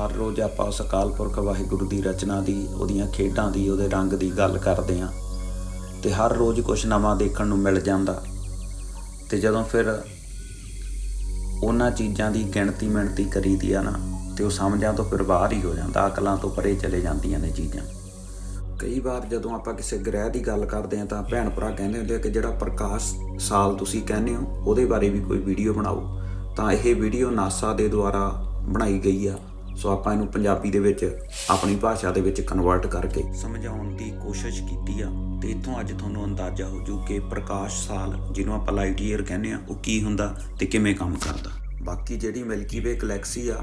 ਹਰ ਰੋਜ਼ ਆਪਾਂ ਉਸ ਅਕਾਲ ਪੁਰਖ ਵਾਹਿਗੁਰੂ ਦੀ ਰਚਨਾ ਦੀ, ਉਹਦੀਆਂ ਖੇਡਾਂ ਦੀ, ਉਹਦੇ ਰੰਗ ਦੀ ਗੱਲ ਕਰਦੇ ਆਂ ਤੇ ਹਰ ਰੋਜ਼ ਕੁਝ ਨਵਾਂ ਦੇਖਣ ਨੂੰ ਮਿਲ ਜਾਂਦਾ। ਤੇ ਜਦੋਂ ਫਿਰ ਉਹਨਾਂ ਚੀਜ਼ਾਂ ਦੀ ਗਿਣਤੀ ਮਿਣਤੀ ਕਰੀਦੀ ਆ ਨਾ, ਤੇ ਉਹ ਸਮਝਾਂ ਤੋਂ ਫਿਰ ਬਾਹਰ ਹੀ ਹੋ ਜਾਂਦਾ, ਅਕਲਾਂ ਤੋਂ ਪਰੇ ਚਲੇ ਜਾਂਦੀਆਂ ਨੇ ਚੀਜ਼ਾਂ। ਕਈ ਵਾਰ ਜਦੋਂ ਆਪਾਂ ਕਿਸੇ ਗ੍ਰਹਿ ਦੀ ਗੱਲ ਕਰਦੇ ਆ ਤਾਂ ਭੈਣ ਭਰਾ ਕਹਿੰਦੇ ਹੁੰਦੇ ਆ ਕਿ ਜਿਹੜਾ ਪ੍ਰਕਾਸ਼ ਸਾਲ ਤੁਸੀਂ ਕਹਿੰਦੇ ਹੋ, ਉਹਦੇ ਬਾਰੇ ਵੀ ਕੋਈ ਵੀਡੀਓ ਬਣਾਓ। ਤਾਂ ਇਹ ਵੀਡੀਓ ਨਾਸਾ ਦੇ ਦੁਆਰਾ ਬਣਾਈ ਗਈ ਆ। ਸੋ ਆਪਾਂ ਇਹਨੂੰ ਪੰਜਾਬੀ ਦੇ ਵਿੱਚ, ਆਪਣੀ ਭਾਸ਼ਾ ਦੇ ਵਿੱਚ ਕਨਵਰਟ ਕਰਕੇ ਸਮਝਾਉਣ ਦੀ ਕੋਸ਼ਿਸ਼ ਕੀਤੀ ਆ। ਤੇ ਇਥੋਂ ਅੱਜ ਤੁਹਾਨੂੰ ਅੰਦਾਜ਼ਾ ਹੋ ਜੂ ਕਿ ਪ੍ਰਕਾਸ਼ ਸਾਲ, ਜਿਹਨੂੰ ਆਪਾਂ ਲਾਈਟ ਈਅਰ ਕਹਿੰਦੇ ਆ, ਉਹ ਕੀ ਹੁੰਦਾ ਤੇ ਕਿਵੇਂ ਕੰਮ ਕਰਦਾ। ਬਾਕੀ ਜਿਹੜੀ ਮਿਲਕੀ ਵੇ ਗਲੈਕਸੀ ਆ,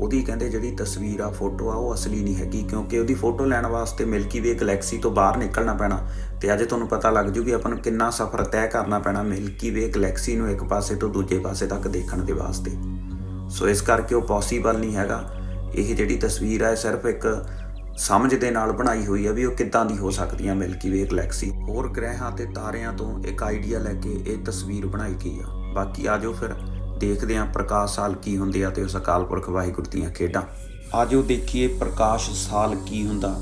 ਉਹਦੀ ਕਹਿੰਦੇ ਜਿਹੜੀ ਤਸਵੀਰ ਆ ਫੋਟੋ ਆ, ਉਹ ਅਸਲੀ ਨਹੀਂ ਹੈਗੀ, ਕਿਉਂਕਿ ਉਹਦੀ ਫੋਟੋ ਲੈਣ ਵਾਸਤੇ ਮਿਲਕੀ ਵੇ ਗਲੈਕਸੀ ਤੋਂ ਬਾਹਰ ਨਿਕਲਣਾ ਪੈਣਾ। ਤੇ ਅੱਜ ਤੁਹਾਨੂੰ ਪਤਾ ਲੱਗ ਜੂ ਕਿ ਆਪਾਂ ਨੂੰ ਕਿੰਨਾ ਸਫ਼ਰ ਤੈਅ ਕਰਨਾ ਪੈਣਾ ਮਿਲਕੀ ਵੇ ਗਲੈਕਸੀ ਨੂੰ ਇੱਕ ਪਾਸੇ ਤੋਂ ਦੂਜੇ ਪਾਸੇ ਤੱਕ ਦੇਖਣ ਦੇ ਵਾਸਤੇ। ਸੋ ਇਸ ਕਰਕੇ ਉਹ ਪੋਸੀਬਲ ਨਹੀਂ ਹੈਗਾ। ਇਹ ਜਿਹੜੀ ਤਸਵੀਰ ਹੈ ਸਿਰਫ ਇੱਕ ਸਮਝ ਦੇ ਨਾਲ ਬਣਾਈ ਹੋਈ ਹੈ ਵੀ ਉਹ ਕਿੱਦਾਂ ਦੀ ਹੋ ਸਕਦੀ ਹੈ ਮਿਲਕੀ ਵੇ ਗਲੈਕਸੀ ਹੋਰ ਗ੍ਰਹਿਾਂ ਤੇ ਤਾਰਿਆਂ ਤੋਂ ਇੱਕ ਆਈਡੀਆ ਲੈ ਕੇ ਇਹ ਤਸਵੀਰ ਬਣਾਈ ਗਈ ਆ। ਬਾਕੀ ਆਜੋ ਫਿਰ ਦੇਖਦੇ ਹਾਂ ਪ੍ਰਕਾਸ਼ ਸਾਲ ਕੀ ਹੁੰਦੇ ਆ ਤੇ ਉਸ ਅਕਾਲ ਪੁਰਖ ਵਾਹਿਗੁਰੂ ਦੀਆਂ ਖੇਡਾਂ। ਆਜੋ ਦੇਖੀਏ ਪ੍ਰਕਾਸ਼ ਸਾਲ ਕੀ ਹੁੰਦਾ।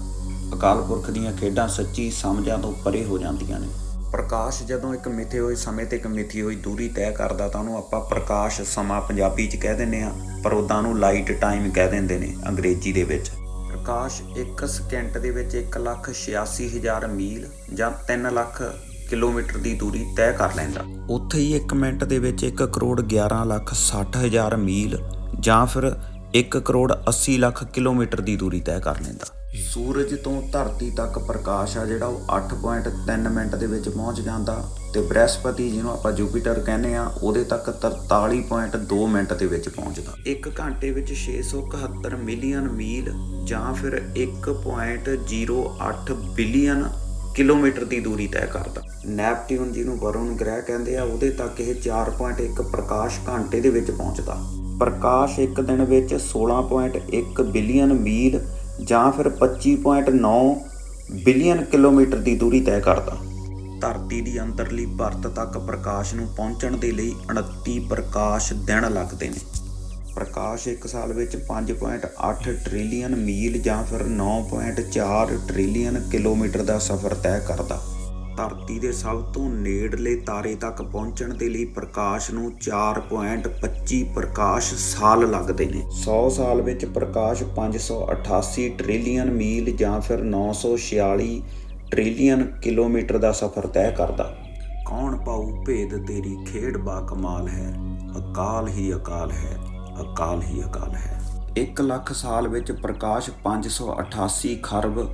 ਅਕਾਲ ਪੁਰਖ ਦੀਆਂ ਖੇਡਾਂ ਸੱਚੀ ਸਮਝਾਂ ਤੋਂ ਪਰੇ ਹੋ ਜਾਂਦੀਆਂ ਨੇ। ਪ੍ਰਕਾਸ਼ ਜਦੋਂ ਇੱਕ ਮਿੱਥੇ ਹੋਏ ਸਮੇਂ ਤੇ ਇੱਕ ਮਿੱਥੀ ਹੋਈ ਦੂਰੀ ਤੈਅ ਕਰਦਾ ਤਾਂ ਉਹਨੂੰ ਆਪਾਂ ਪ੍ਰਕਾਸ਼ ਸਮਾਂ ਪੰਜਾਬੀ 'ਚ ਕਹਿ ਦਿੰਦੇ ਆ। ਪਰ ਉਦਾਂ ਨੂੰ ਲਾਈਟ ਟਾਈਮ ਕਹਿ ਦਿੰਦੇ ਨੇ ਅੰਗਰੇਜ਼ੀ ਦੇ ਵਿੱਚ। ਪ੍ਰਕਾਸ਼ 1 ਸਕਿੰਟ ਦੇ ਵਿੱਚ 186000 ਮੀਲ ਜਾਂ 3 ਲੱਖ ਕਿਲੋਮੀਟਰ ਦੀ ਦੂਰੀ ਤੈਅ ਕਰ ਲੈਂਦਾ। ਉੱਥੇ ਹੀ 1 ਮਿੰਟ ਦੇ ਵਿੱਚ 1 ਕਰੋੜ 11 ਲੱਖ 60 ਹਜ਼ਾਰ ਮੀਲ ਜਾਂ ਫਿਰ 1 ਕਰੋੜ 80 ਲੱਖ ਕਿਲੋਮੀਟਰ ਦੀ ਦੂਰੀ ਤੈਅ ਕਰ ਲੈਂਦਾ। ਸੂਰਜ ਤੋਂ ਧਰਤੀ ਤੱਕ ਪ੍ਰਕਾਸ਼ ਆ ਜਿਹੜਾ ਉਹ 8.3 ਮਿੰਟ ਦੇ ਵਿੱਚ ਪਹੁੰਚ ਜਾਂਦਾ ਤੇ ਬ੍ਰਹਿਸਪਤੀ ਜਿਹਨੂੰ ਆਪਾਂ ਜੁਪੀਟਰ ਕਹਿੰਦੇ ਆ ਉਹਦੇ ਤੱਕ 43.2 ਮਿੰਟ ਦੇ ਵਿੱਚ ਪਹੁੰਚਦਾ। 1 ਘੰਟੇ ਵਿੱਚ 671 ਮਿਲੀਅਨ ਮੀਲ ਜਾਂ ਫਿਰ 1.08 ਬਿਲੀਅਨ ਕਿਲੋਮੀਟਰ ਦੀ ਦੂਰੀ ਤੈਅ ਕਰਦਾ। ਨੈਪਟਿਊਨ ਜਿਹਨੂੰ ਵਰੁਣ ਗ੍ਰਹਿ ਕਹਿੰਦੇ ਆ ਉਹਦੇ ਤੱਕ ਇਹ 4.1 ਪ੍ਰਕਾਸ਼ ਘੰਟੇ ਦੇ ਵਿੱਚ ਪਹੁੰਚਦਾ। ਪ੍ਰਕਾਸ਼ ਇੱਕ ਦਿਨ ਵਿੱਚ 16.1 ਬਿਲੀਅਨ ਮੀਲ ਜਾਂ ਫਿਰ 25.9 ਬਿਲੀਅਨ ਕਿਲੋਮੀਟਰ ਦੀ ਦੂਰੀ ਤੈਅ ਕਰਦਾ। ਧਰਤੀ ਦੀ ਅੰਦਰਲੀ ਪਰਤ ਤੱਕ ਪ੍ਰਕਾਸ਼ ਨੂੰ ਪਹੁੰਚਣ ਦੇ ਲਈ 29 ਪ੍ਰਕਾਸ਼ ਦਿਨ ਲੱਗਦੇ ਨੇ। ਪ੍ਰਕਾਸ਼ ਇੱਕ ਸਾਲ ਵਿੱਚ 5.8 ਟ੍ਰਿਲੀਅਨ ਮੀਲ ਜਾਂ ਫਿਰ 9.4 ਟ੍ਰਿਲੀਅਨ ਕਿਲੋਮੀਟਰ ਦਾ ਸਫ਼ਰ ਤੈਅ ਕਰਦਾ। ਧਰਤੀ ਦੇ ਸਭ ਤੋਂ ਨੇੜਲੇ ਤਾਰੇ ਤੱਕ ਪਹੁੰਚਣ ਦੇ ਲਈ ਪ੍ਰਕਾਸ਼ ਨੂੰ 4.25 ਪ੍ਰਕਾਸ਼ ਸਾਲ ਲੱਗਦੇ ਨੇ। 100 ਸਾਲ ਵਿੱਚ ਪ੍ਰਕਾਸ਼ 588 ਟ੍ਰਿਲੀਅਨ ਮੀਲ ਜਾਂ ਫਿਰ 946 ਟ੍ਰਿਲੀਅਨ ਕਿਲੋਮੀਟਰ ਦਾ ਸਫ਼ਰ ਤੈਅ ਕਰਦਾ। ਕੌਣ ਪਾਉ ਭੇਦ ਤੇਰੀ ਖੇਡ ਬਾ ਕਮਾਲ ਹੈ, ਅਕਾਲ ਹੀ ਅਕਾਲ ਹੈ, ਅਕਾਲ ਹੀ ਅਕਾਲ ਹੈ। 1 ਲੱਖ ਸਾਲ ਵਿੱਚ ਪ੍ਰਕਾਸ਼ 588 ਖਰਬ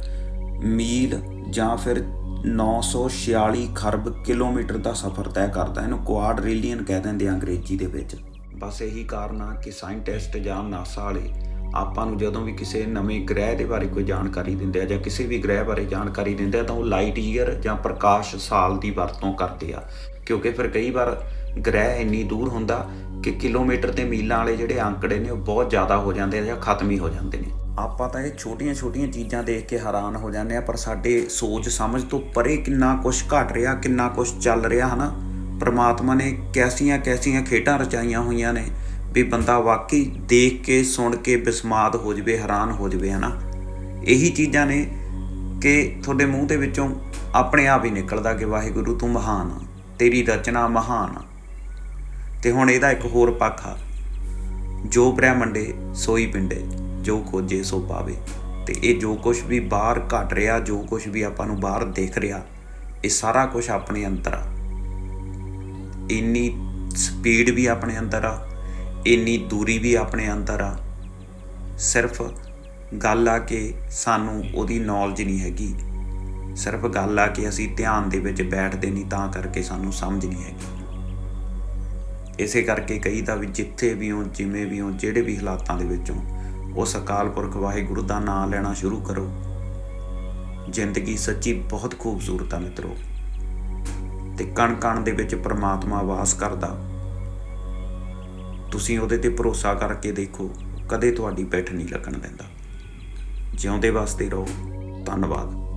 ਮੀਲ ਜਾਂ ਫਿਰ 946 ਖਰਬ ਕਿਲੋਮੀਟਰ ਦਾ ਸਫ਼ਰ ਤੈਅ ਕਰਦਾ ਇਹਨੂੰ ਕੁਆਡਰਿਲੀਅਨ ਕਹਿ ਦਿੰਦੇ ਆ ਅੰਗਰੇਜ਼ੀ ਦੇ ਵਿੱਚ। ਬਸ ਇਹੀ ਕਾਰਨ ਆ ਕਿ ਸਾਇੰਟਿਸਟ ਜਾਂ ਨਾਸਾ ਵਾਲੇ ਆਪਾਂ ਨੂੰ ਜਦੋਂ ਵੀ ਕਿਸੇ ਨਵੇਂ ਗ੍ਰਹਿ ਦੇ ਬਾਰੇ ਕੋਈ ਜਾਣਕਾਰੀ ਦਿੰਦੇ ਆ ਜਾਂ ਕਿਸੇ ਵੀ ਗ੍ਰਹਿ ਬਾਰੇ ਜਾਣਕਾਰੀ ਦਿੰਦੇ ਆ ਤਾਂ ਉਹ ਲਾਈਟ ਈਅਰ ਜਾਂ ਪ੍ਰਕਾਸ਼ ਸਾਲ ਦੀ ਵਰਤੋਂ ਕਰਦੇ ਆ। ਕਿਉਂਕਿ ਫਿਰ ਕਈ ਵਾਰ ਗ੍ਰਹਿ ਇੰਨੀ ਦੂਰ ਹੁੰਦਾ ਕਿ ਕਿਲੋਮੀਟਰ ਤੇ ਮੀਲਾਂ ਵਾਲੇ ਜਿਹੜੇ ਅੰਕੜੇ ਨੇ ਉਹ ਬਹੁਤ ਜ਼ਿਆਦਾ ਹੋ ਜਾਂਦੇ ਆ ਜਾਂ ਖਤਮ ਹੀ ਹੋ ਜਾਂਦੇ ਨੇ। ਆਪਾਂ ਤਾਂ ਇਹ ਛੋਟੀਆਂ-ਛੋਟੀਆਂ ਚੀਜ਼ਾਂ ਦੇਖ ਕੇ ਹੈਰਾਨ ਹੋ ਜਾਂਦੇ ਆ ਪਰ ਸਾਡੇ ਸੋਚ ਸਮਝ ਤੋਂ ਪਰੇ ਕਿੰਨਾ ਕੁਝ ਘਟ ਰਿਹਾ, ਕਿੰਨਾ ਕੁਝ ਚੱਲ ਰਿਹਾ, ਹਨਾ? ਪ੍ਰਮਾਤਮਾ ਨੇ ਕੈਸੀਆਂ ਕੈਸੀਆਂ ਖੇਡਾਂ ਰਚਾਈਆਂ ਹੋਈਆਂ ਨੇ ਵੀ ਬੰਦਾ ਵਾਕਈ ਦੇਖ ਕੇ, ਸੁਣ ਕੇ ਬਿਸਮਾਦ ਹੋ ਜਵੇ, ਹੈਰਾਨ ਹੋ ਜਵੇ, ਹਨਾ? ਇਹੀ ਚੀਜ਼ਾਂ ਨੇ ਕਿ ਤੁਹਾਡੇ ਮੂੰਹ ਦੇ ਵਿੱਚੋਂ ਆਪਣੇ ਆਪ ਹੀ ਨਿਕਲਦਾ ਕਿ ਵਾਹਿਗੁਰੂ ਤੂੰ ਮਹਾਨ ਆ, ਤੇਰੀ ਰਚਨਾ ਮਹਾਨ ਆ। ਤੇ ਹੁਣ ਇਹਦਾ ਇੱਕ ਹੋਰ ਪੱਖ ਆ, ਜੋ ਬ੍ਰਹਮੰਡੇ ਸੋਈ ਪਿੰਡੇ। ਜੋ ਖੋਜੇ ਸੋ ਪਾਵੇ। ਤੇ ਇਹ ਜੋ ਕੁਝ ਵੀ ਬਾਹਰ ਘਟ ਰਿਹਾ, ਜੋ ਕੁਝ ਵੀ ਆਪਾਂ ਨੂੰ ਬਾਹਰ ਦਿਖ ਰਿਹਾ, ਇਹ ਸਾਰਾ ਕੁਝ ਆਪਣੇ ਅੰਦਰ ਆ। ਇੰਨੀ ਸਪੀਡ ਵੀ ਆਪਣੇ ਅੰਦਰ ਆ, ਇੰਨੀ ਦੂਰੀ ਵੀ ਆਪਣੇ ਅੰਦਰ ਆ। ਸਿਰਫ ਗੱਲ ਆ ਕਿ ਸਾਨੂੰ ਉਹਦੀ ਨੌਲੇਜ ਨਹੀਂ ਹੈਗੀ। ਸਿਰਫ ਗੱਲ ਆ ਕਿ ਅਸੀਂ ਧਿਆਨ ਦੇ ਵਿੱਚ ਬੈਠਦੇ ਨਹੀਂ, ਤਾਂ ਕਰਕੇ ਸਾਨੂੰ ਸਮਝ ਨਹੀਂ ਹੈਗੀ। ਇਸੇ ਕਰਕੇ ਕਹੀਦਾ ਵੀ ਜਿੱਥੇ ਵੀ ਹੋ ਜਿਵੇਂ ਵੀ ਹੋ ਜਿਹੜੇ ਵੀ ਹਾਲਾਤਾਂ ਦੇ ਵਿੱਚੋਂ ਉਸ ਅਕਾਲ ਪੁਰਖ ਵਾਹਿਗੁਰੂ ਦਾ ਨਾਮ ਲੈਣਾ ਸ਼ੁਰੂ ਕਰੋ। ਜ਼ਿੰਦਗੀ ਸੱਚੀ ਬਹੁਤ ਖੂਬਸੂਰਤ ਆ ਮਿੱਤਰੋ ਤੇ ਕਣ ਕਣ ਦੇ ਵਿੱਚ ਪ੍ਰਮਾਤਮਾ ਵਾਸ ਕਰਦਾ। ਤੁਸੀਂ ਉਹਦੇ ਤੇ ਭਰੋਸਾ ਕਰਕੇ ਦੇਖੋ, ਕਦੇ ਤੁਹਾਡੀ ਪਿੱਠ ਨਹੀਂ ਲੱਗਣ ਦਿੰਦਾ। ਜਿਉਂਦੇ ਵਾਸਤੇ ਰਹੋ। ਧੰਨਵਾਦ।